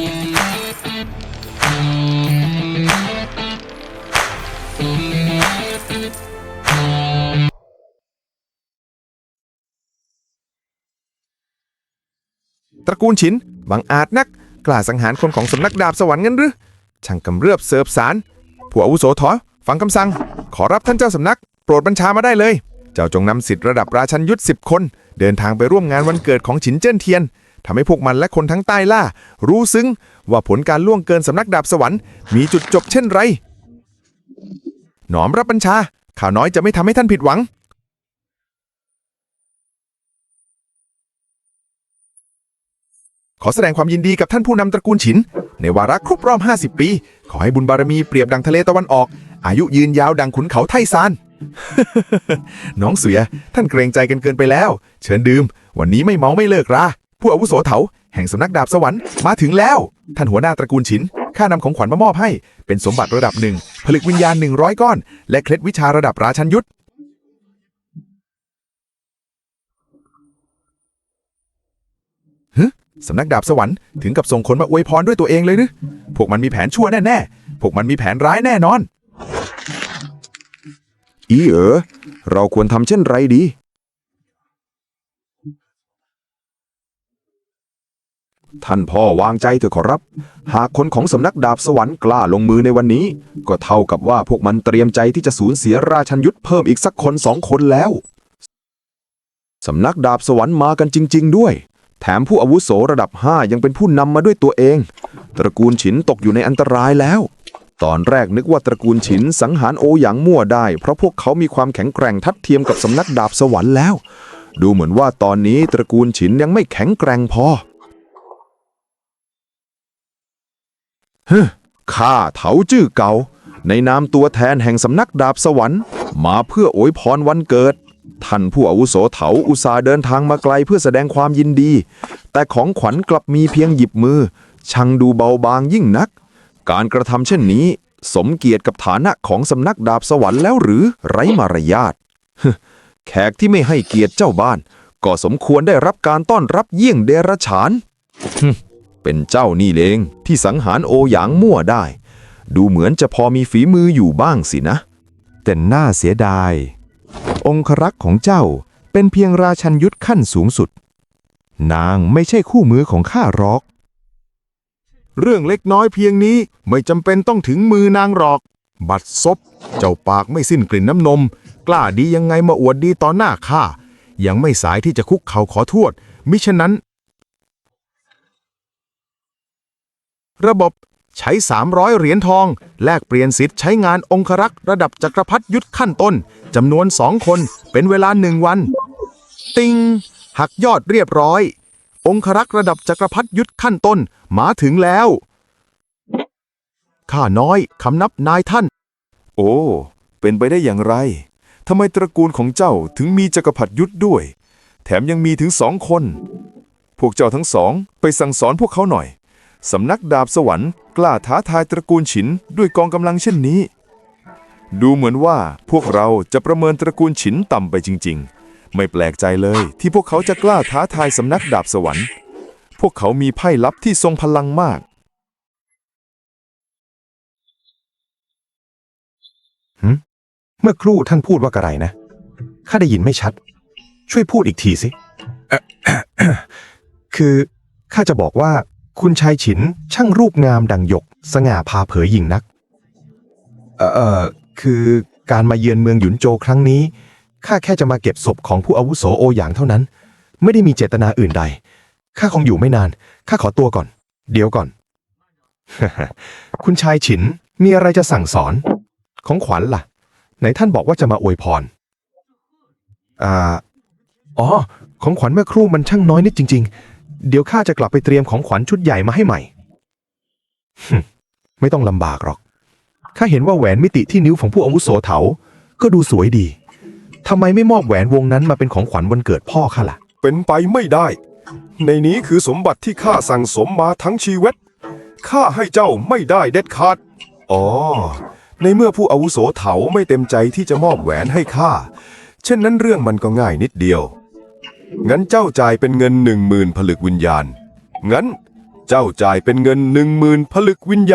ตระกูลฉินบังอาจนัก กล้าสังหารคนของสำนักดาบสวรรค์งั้นหรือ ช่างกำเรือบเสิร์ฟสารผู้อาวุโสถอฟังคำสั่ง ขอรับท่านเจ้าสำนัก โปรดบัญชามาได้เลย เจ้าจงนำสิทธิ์ระดับราชันยุทธสิบคน เดินทางไปร่วมงานวันเกิดของฉินเจิ้นเทียน ทำให้พวกมันและคนทั้งใต้ล่า รู้ซึ้งว่าผลการล่วงเกินสำนักดาบสวรรค์มีจุดจบเช่นไร หนอมรับบัญชา ข่าวน้อยจะไม่ทำให้ท่านผิดหวัง ขอแสดงความยินดีกับท่านผู้นำตระกูลฉิน ในวาระครบรอบ 50 ปี ขอให้บุญบารมีเปรียบดังทะเลตะวันออก อายุยืนยาวดังขุนเขาไทซานน้องเสือ ท่านเกรงใจกันเกินไปแล้ว เชิญดื่ม วันนี้ไม่เมาไม่เลิกรา ผู้อาวุโสเถาแห่งสำนักดาบสวรรค์มาถึงแล้ว ท่านหัวหน้าตระกูลฉิน ข้านำของขวัญมามอบให้ เป็นสมบัติระดับหนึ่ง ผลึกวิญญาณ 100 ก้อน และเคล็ดวิชาระดับราชันยุทธสำนักดาบสวรรค์ถึงกับส่งคนมาอวยพรด้วยตัวเองเลยหรือพวกมันมีแผนชั่วแน่ๆ พวกมันมีแผนร้ายแน่นอน อีเอ๋อเราควรทำเช่นไรดี ท่านพ่อวางใจเถอะขอรับ หากคนของสำนักดาบสวรรค์กล้าลงมือในวันนี้ ก็เท่ากับว่าพวกมันเตรียมใจที่จะสูญเสียราชันยุทธเพิ่มอีกสักคนสองคนแล้ว สำนักดาบสวรรค์มากันจริง ๆ ด้วย แถมผู้อาวุโสระดับ 5 ยังเป็นผู้นำมาด้วยตัวเอง ตระกูลฉินตกอยู่ในอันตรายแล้ว ตอนแรกนึกว่าตระกูลฉินสังหารโอหยางมั่วได้ เพราะพวกเขามีความแข็งแกร่งทัดเทียมกับสำนักดาบสวรรค์แล้ว ดูเหมือนว่าตอนนี้ตระกูลฉินยังไม่แข็งแกร่งพอ ฮ้ข้าเถาจื้อเกา ในนามตัวแทนแห่งสำนักดาบสวรรค์ มาเพื่ออวยพรวันเกิด ท่านผู้อาวุโสเถาอุตสาเดินทางมาไกลเพื่อแสดงความยินดี แต่ของขวัญกลับมีเพียงหยิบมือช่างดูเบาบางยิ่งนัก การกระทำเช่นนี้ สมเกียรติกับฐานะของสำนักดาบสวรรค์แล้วหรือไร้มารยาทแขกที่ไม่ให้เกียรติเจ้าบ้าน ก็สมควรได้รับการต้อนรับเยี่ยงเดรัจฉานฮึ เป็นเจ้านี่เองที่สังหารโอหยางมั่วได้ ดูเหมือนจะพอมีฝีมืออยู่บ้างสินะ แต่น่าเสียดาย องครักษ์ของเจ้าเป็นเพียงราชันยุทธขั้นสูงสุด นางไม่ใช่คู่มือของข้าหรอก เรื่องเล็กน้อยเพียงนี้ไม่จำเป็นต้องถึงมือนางหรอก บัดซบ เจ้าปากไม่สิ้นกลิ่นน้ำนม กล้าดียังไงมาอวดดีต่อหน้าข้ายังไม่สายที่จะคุกเข่าขอโทษมิฉะนั้น ระบบใช้ 300 เหรียญทอง แลกเปลี่ยนสิทธิ์ใช้งานองครักษ์ระดับจักรพรรดิยุทธขั้นต้นจำนวนสองคน เป็นเวลาหนึ่งวัน ติง หักยอดเรียบร้อย องครักษ์ระดับจักรพรรดิยุทธขั้นต้นมาถึงแล้ว ข้าน้อยคำนับนายท่าน โอ้ เป็นไปได้อย่างไรทำไมตระกูลของเจ้าถึงมีจักรพรรดิยุทธด้วย แถมยังมีถึงสองคน พวกเจ้าทั้งสองไปสั่งสอนพวกเขาหน่อย สำนักดาบสวรรค์กล้าท้าทายตระกูลฉินด้วยกองกำลังเช่นนี้ ดูเหมือนว่าพวกเราจะประเมินตระกูลฉินต่ำไปจริง ๆ ไม่แปลกใจเลยที่พวกเขาจะกล้าท้าทายสำนักดาบสวรรค์ พวกเขามีไพ่ลับที่ทรงพลังมากเมื่อครู่ท่านพูดว่ากระไรนะ ข้าได้ยินไม่ชัด ช่วยพูดอีกทีสิ คือข้าจะบอกว่า คุณชายฉินช่างรูปงามดังหยก สง่าพาเผยยิ่งนัก เอ่อเอ่อคือการมาเยือนเมืองหยุนโจครั้งนี้ ข้าแค่จะมาเก็บศพของผู้อาวุโสโอหยางเท่านั้น ไม่ได้มีเจตนาอื่นใด ข้าคงอยู่ไม่นาน ข้าขอตัวก่อน เดี๋ยวก่อน คุณชายฉินมีอะไรจะสั่งสอน ของขวัญล่ะ ไหนท่านบอกว่าจะมาอวยพร อ่า อ๋อ ของขวัญเมื่อครู่มันช่างน้อยนิดจริง ๆ เดี๋ยวข้าจะกลับไปเตรียมของขวัญชุดใหญ่มาให้ใหม่ฮึไม่ต้องลำบากหรอก ข้าเห็นว่าแหวนมิติที่นิ้วของผู้อาวุโสเถา ก็ดูสวยดี ทำไมไม่มอบแหวนวงนั้นมาเป็นของขวัญวันเกิดพ่อข้าล่ะ เป็นไปไม่ได้ ในนี้คือสมบัติที่ข้าสั่งสมมาทั้งชีวิต ข้าให้เจ้าไม่ได้เด็ดขาด อ๋อ ในเมื่อผู้อาวุโสเถาไม่เต็มใจที่จะมอบแหวนให้ข้า เช่นนั้นเรื่องมันก็ง่ายนิดเดียว งั้นเจ้าจ่ายเป็นเงินหนึ่งหมื่นผลึกวิญญาณ งั้นเจ้าจ่ายเป็นเงินหนึ่งหมื่นผลึกวิญญาณ